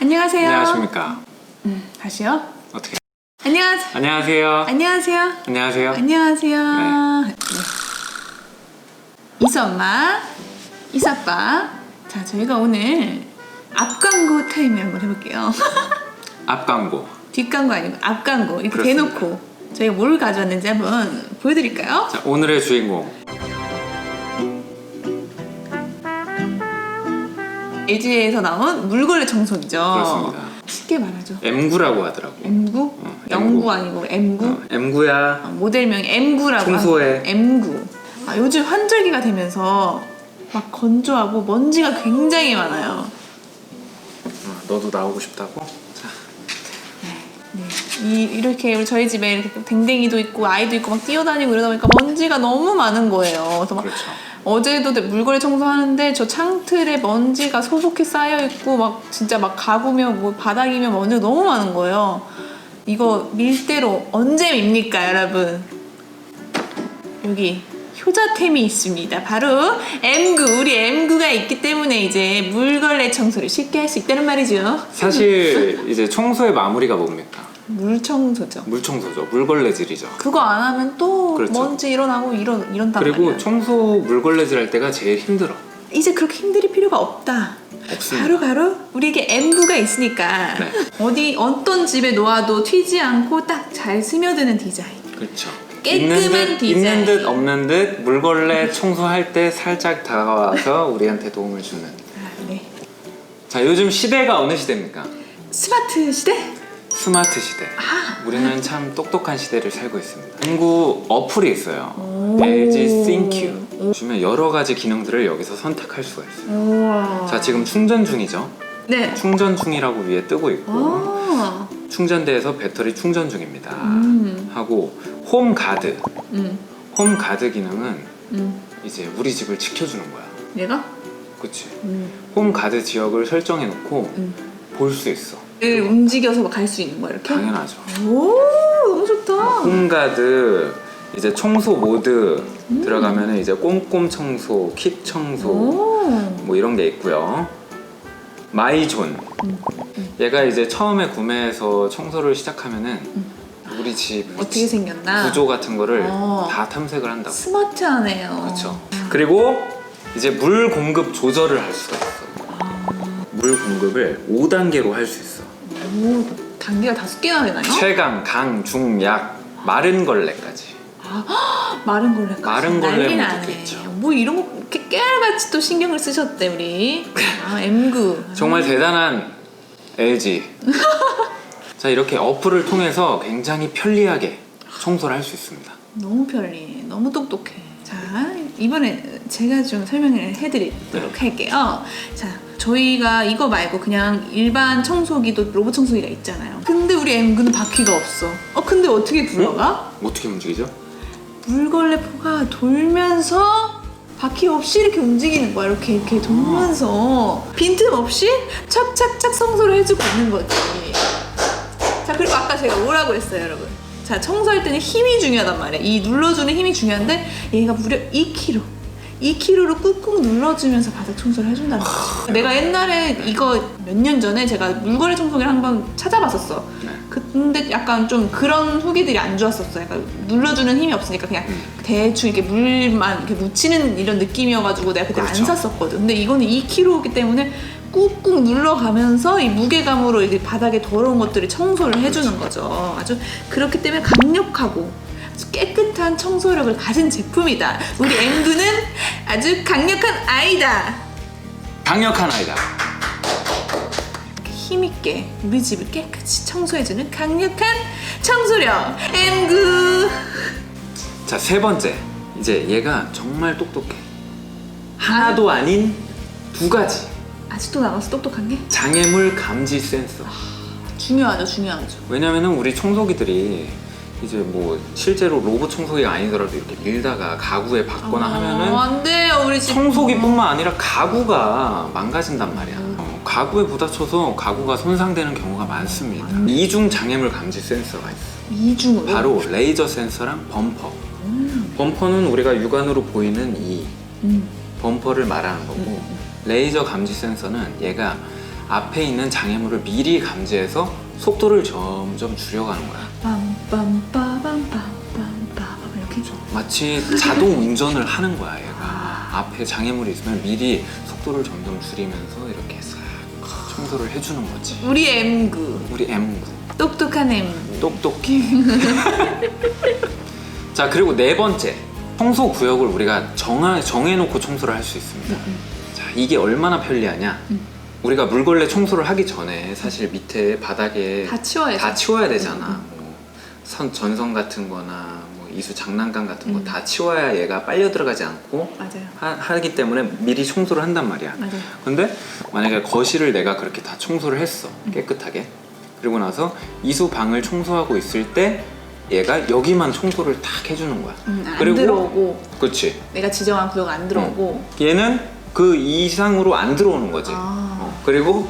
안녕하세요. 안녕하십니까. 음, 다시요. 어떻게? 안녕하세요. 안녕하세요. 안녕하세요. 안녕하세요. 안녕하세요. 네. 이수엄마, 이사빠. 자, 저희가 오늘 앞광고 타임을 한번 해볼게요. 앞 광고. 뒷광고 아니고 앞광고 이렇게 그렇습니다. 대놓고 저희가 뭘 가져왔는지 한번 보여드릴까요? 자, 오늘의 주인공. LG에서 나온 물걸레 청소기죠. 그렇습니다. 쉽게 말하죠. M구라고 하더라고. M구? 어, 영구 M구. 아니고 M구? 어, M구야. 어, 모델명이 M구라고 청소해. M구 아, 요즘 환절기가 되면서 막 건조하고 먼지가 굉장히 많아요 어, 너도 나오고 싶다고? 자, 네. 이, 이렇게 저희 집에 이렇게 댕댕이도 있고 아이도 있고 막 뛰어다니고 이러다 보니까 먼지가 너무 많은 거예요 그래서 막 그렇죠. 어제도 물걸레 청소하는데 저 창틀에 먼지가 소복히 쌓여 있고 막 진짜 막 가구면 뭐 바닥이면 먼지가 너무 많은 거예요. 이거 밀대로 언제 밉니까, 여러분? 여기 효자템이 있습니다. 바로 M구, 우리 M구가 있기 때문에 이제 물걸레 청소를 쉽게 할 수 있다는 말이죠. 사실 이제 청소의 마무리가 뭡니까? 물청소죠. 물청소죠. 물걸레질이죠. 그거 안 하면 또 그렇죠. 먼지 일어나고 이런 이런단 그리고 말이야. 청소 물걸레질 할 때가 제일 힘들어. 이제 그렇게 힘들 필요가 없다. 없습니다. 바로 바로 우리에게 M구가 있으니까 네. 어디 어떤 집에 놓아도 튀지 않고 딱 잘 스며드는 디자인. 그렇죠. 깨끗한 있는 듯, 디자인. 있는 듯 없는 듯 물걸레 청소할 때 살짝 다가와서 우리한테 도움을 주는. 아, 네. 자, 요즘 시대가 어느 시대입니까? 스마트 시대? 스마트 시대. 아. 우리는 참 똑똑한 시대를 살고 있습니다. 한국 어플이 있어요. 오. LG ThinQ. 보시면 여러 가지 기능들을 여기서 선택할 수가 있어요. 우와. 자, 지금 충전 중이죠? 네. 충전 중이라고 위에 뜨고 있고 아. 충전대에서 배터리 충전 중입니다. 음. 하고 홈 가드. 음. 홈 가드 기능은 음. 이제 우리 집을 지켜주는 거야. 내가? 그치? 음. 홈 가드 지역을 설정해 놓고 음. 볼 수 있어. 을 움직여서 갈수 있는 거야 이렇게? 당연하죠. 오 너무 좋다. 홈 가드 이제 청소 모드 들어가면 이제 꼼꼼 청소, 킥 청소 오. 뭐 이런 게 있고요. 마이존. 음. 얘가 이제 처음에 구매해서 청소를 시작하면은 우리 집 음. 어떻게 생겼나? 구조 같은 거를 어. 다 탐색을 한다고. 스마트하네요. 그렇죠. 그리고 이제 물 공급 조절을 할 수가 있어. 물 공급을 5단계로 할 수 있어. 오 단계가 다섯 개나 되나요? 최강, 강, 중, 약, 마른 걸레까지. 마른 걸레까지 마른 걸레 난리. 있죠. 뭐 이런 거 이렇게 깨알같이 또 신경을 쓰셨대 우리 아 M구 정말 대단한 LG. 자 이렇게 어플을 통해서 굉장히 편리하게 청소를 할 수 있습니다. 너무 편리해 너무 똑똑해 자 이번에 제가 좀 설명을 해드리도록 네. 할게요 자 저희가 이거 말고 그냥 일반 청소기도 로봇 청소기가 있잖아요 근데 우리 M구는 바퀴가 없어 어 근데 어떻게 굴러가? 어떻게 움직이죠? 물걸레포가 돌면서 바퀴 없이 이렇게 움직이는 거야. 이렇게 이렇게 돌면서 빈틈 없이 착착착 청소를 해주고 있는 거지. 자 그리고 아까 제가 뭐라고 했어요, 여러분? 자 청소할 때는 힘이 중요하단 말이에요. 이 눌러주는 힘이 중요한데 얘가 무려 2kg. 2kg로 꾹꾹 눌러주면서 바닥 청소를 해준다는 거지. 내가 옛날에 이거 몇 년 전에 제가 물걸레 청소기를 한번 찾아봤었어. 네. 근데 약간 좀 그런 후기들이 안 좋았었어. 약간 눌러주는 힘이 없으니까 그냥 음. 대충 이렇게 물만 이렇게 묻히는 이런 느낌이어가지고 내가 그때 그렇죠. 안 샀었거든. 근데 이거는 2kg이기 때문에 꾹꾹 눌러가면서 이 무게감으로 이제 바닥에 더러운 것들을 청소를 해주는 거죠. 아주 그렇기 때문에 강력하고 아주 깨끗한 청소력을 가진 제품이다. 우리 앵두는 아주 강력한 아이다. 강력한 아이다. 힘있게 우리 집을 깨끗이 청소해주는 강력한 청소력 앵두. 자 세 번째 이제 얘가 정말 똑똑해. 하나도 아닌 두 가지 아직도 남아서 똑똑한 게 장애물 감지 센서. 중요하죠, 중요하죠. 왜냐면은 우리 청소기들이 이제 뭐 실제로 로봇 청소기가 아니더라도 이렇게 밀다가 가구에 박거나 하면은 어, 안 돼요, 우리 집. 청소기뿐만 아니라 가구가 망가진단 말이야. 어, 가구에 부딪혀서 가구가 손상되는 경우가 많습니다. 이중 장애물 감지 센서가 있어. 이중으로. 바로 레이저 센서랑 범퍼. 범퍼는 우리가 육안으로 보이는 이 음. 범퍼를 말하는 거고 레이저 감지 센서는 얘가 앞에 있는 장애물을 미리 감지해서 속도를 점점 줄여가는 거야. 빰빰빠밤빰빰빰 이렇게 마치 자동 운전을 하는 거야 얘가. 앞에 장애물이 있으면 미리 속도를 점점 줄이면서 이렇게 싹 청소를 해주는 거지. 우리 M구. 우리 M구. 똑똑한 M구. 똑똑해. 자 그리고 네 번째. 청소 구역을 우리가 정하, 정해놓고 청소를 할 수 있습니다. 자 이게 얼마나 편리하냐? 음. 우리가 물걸레 청소를 하기 전에 사실 밑에 바닥에 다 치워야지 다 치워야 되잖아. 뭐 선 전선 같은 거나 뭐 이수 장난감 같은 거 음. 다 치워야 얘가 빨려 들어가지 않고 맞아요 하, 기 때문에 미리 청소를 한단 말이야. 맞아요 근데 만약에 거실을 내가 그렇게 다 청소를 했어. 깨끗하게. 그리고 나서 이수 방을 청소하고 있을 때 얘가 여기만 청소를 탁 해주는 거야. 음, 안 그리고- 들어오고 그렇지. 내가 지정한 구역 안 들어오고 얘는 그 이상으로 안 들어오는 거지. 아. 어, 그리고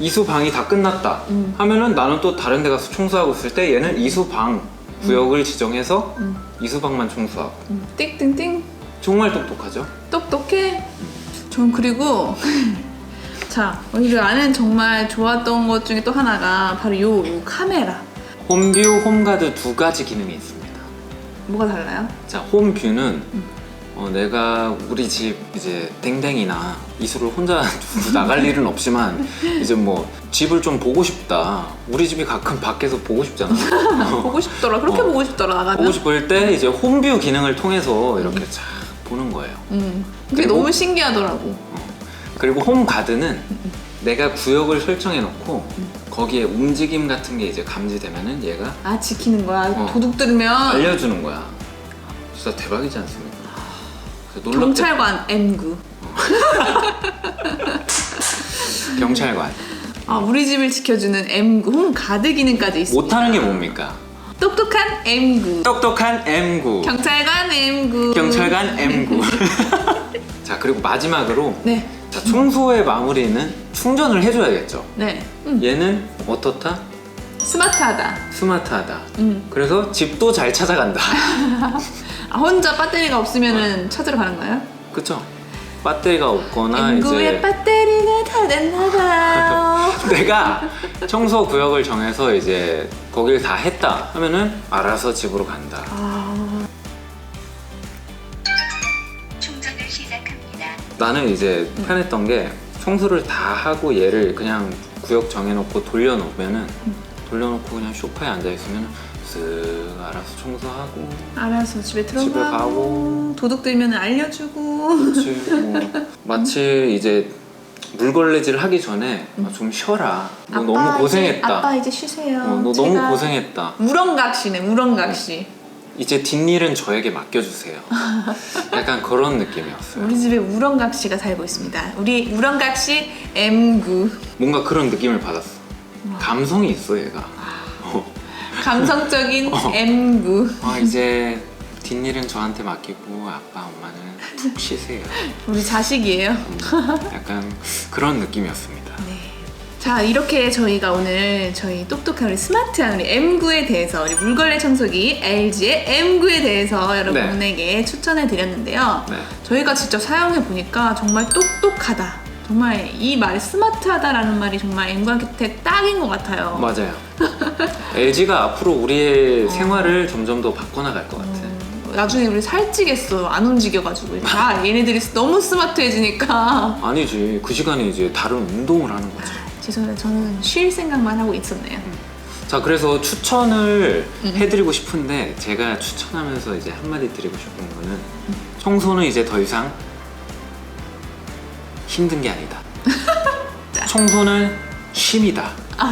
이수 방이 다 끝났다 음. 하면은 나는 또 다른 데 가서 청소하고 있을 때 얘는 이수 방 구역을 지정해서 음. 이수 방만 청소하고 음, 띵띵띵 정말 똑똑하죠? 똑똑해 전 그리고 자 우리 안엔 정말 좋았던 것 중에 또 하나가 바로 요, 요 카메라 홈뷰, 홈가드 두 가지 기능이 있습니다. 뭐가 달라요? 자, 홈뷰는 음. 어, 내가 우리 집 이제 땡땡이나 이수를 혼자 두고 나갈 일은 없지만 이제 뭐 집을 좀 보고 싶다. 우리 집이 가끔 밖에서 보고 싶잖아. 어. 보고 싶더라 그렇게 어. 보고 싶더라 나가면 보고 싶을 때 이제 홈뷰 기능을 통해서 이렇게 쫙 보는 거예요. 음, 그게 그리고- 너무 신기하더라고 그리고 홈 가드는 내가 구역을 설정해 놓고 거기에 움직임 같은 게 이제 감지되면은 얘가 아 지키는 거야 어. 도둑 들으면 알려주는 거야. 진짜 대박이지 않습니까? 그래서 놀랍게- 경찰관 M구 경찰관 아 우리 집을 지켜주는 M구 홈 가드 기능까지 있습니다 못하는 게 뭡니까? 똑똑한 M구 똑똑한 M구 경찰관 M구 경찰관 M구 자 그리고 마지막으로 네 자 청소의 마무리는 충전을 해줘야겠죠. 네. 음, 얘는 어떻다? 스마트하다. 스마트하다. 음. 그래서 집도 잘 찾아간다. 아, 혼자 배터리가 없으면은 찾으러 가는 거예요? 그쵸? 배터리가 없거나 앵구의 이제 배터리가 다 됐나봐요. 내가 청소 구역을 정해서 이제 거길 다 했다 하면은 알아서 집으로 간다. 아, 충전을 시작합니다. 나는 이제 편했던 게 청소를 다 하고 얘를 그냥 구역 정해놓고 돌려놓으면은 돌려놓고 그냥 소파에 앉아 있으면 쓱 알아서 청소하고 알아서 집에 들어가고, 집에 가고. 도둑 들면 알려주고. 그치 뭐 마치 이제 물걸레질 하기 전에 아, 좀 쉬어라. 너 너무 고생했다. 아빠 이제 쉬세요. 어, 너 제가 너무 고생했다. 우렁각시네, 우렁각시. 이제 뒷일은 저에게 맡겨주세요. 약간 그런 느낌이었어요. 우리 집에 우렁각시가 살고 있습니다. 우리 우렁각시 M구. 뭔가 그런 느낌을 받았어. 감성이 있어 얘가. 어. 감성적인 어. M구. 아 이제 뒷일은 저한테 맡기고 아빠 엄마는 푹 쉬세요. 우리 자식이에요. 약간 그런 느낌이었습니다. 네. 자 이렇게 저희가 오늘 저희 똑똑한 우리 스마트한 우리 M9에 대해서 우리 물걸레 청소기 LG의 M9에 대해서 여러분에게 추천해 드렸는데요. 네. 저희가 직접 사용해 보니까 정말 똑똑하다. 정말 이 말 스마트하다라는 말이 정말 M9한테 딱인 것 같아요. 맞아요. LG가 앞으로 우리의 생활을 점점 더 바꿔나갈 것 같아. 음, 나중에 우리 살찌겠어. 안 움직여가지고 다 얘네들이 너무 스마트해지니까. 아니지 그 시간에 이제 다른 운동을 하는 거지. 죄송해요. 저는 쉴 생각만 하고 있었네요. 자 그래서 추천을 음. 해드리고 싶은데 제가 추천하면서 이제 한마디 드리고 싶은 거는 청소는 이제 더 이상 힘든 게 아니다. 청소는 쉼이다. 어,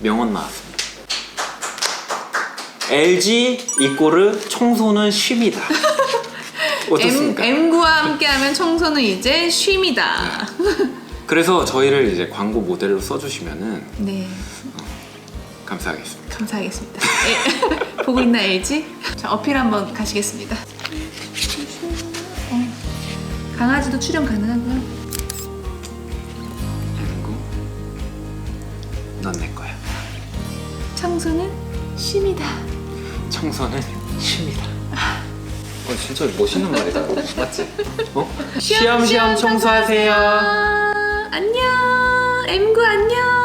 명언 나왔습니다. LG 이꼬르 청소는 쉼이다. 어떻습니까? M, M9와 함께하면 청소는 이제 쉼이다. 그래서 저희를 이제 광고 모델로 써주시면은 네, 감사하겠습니다. 감사하겠습니다. 에, 보고 있나 LG? 자, 어필 한번 가시겠습니다. 어, 강아지도 출연 가능하고요. 앵구, 넌내 거야. 청소는 쉼이다. 청소는 쉼이다. 어, 진짜 멋있는 말이다. 맞지? 어? 시험 시험 청소하세요. 안녕. 엠구 안녕.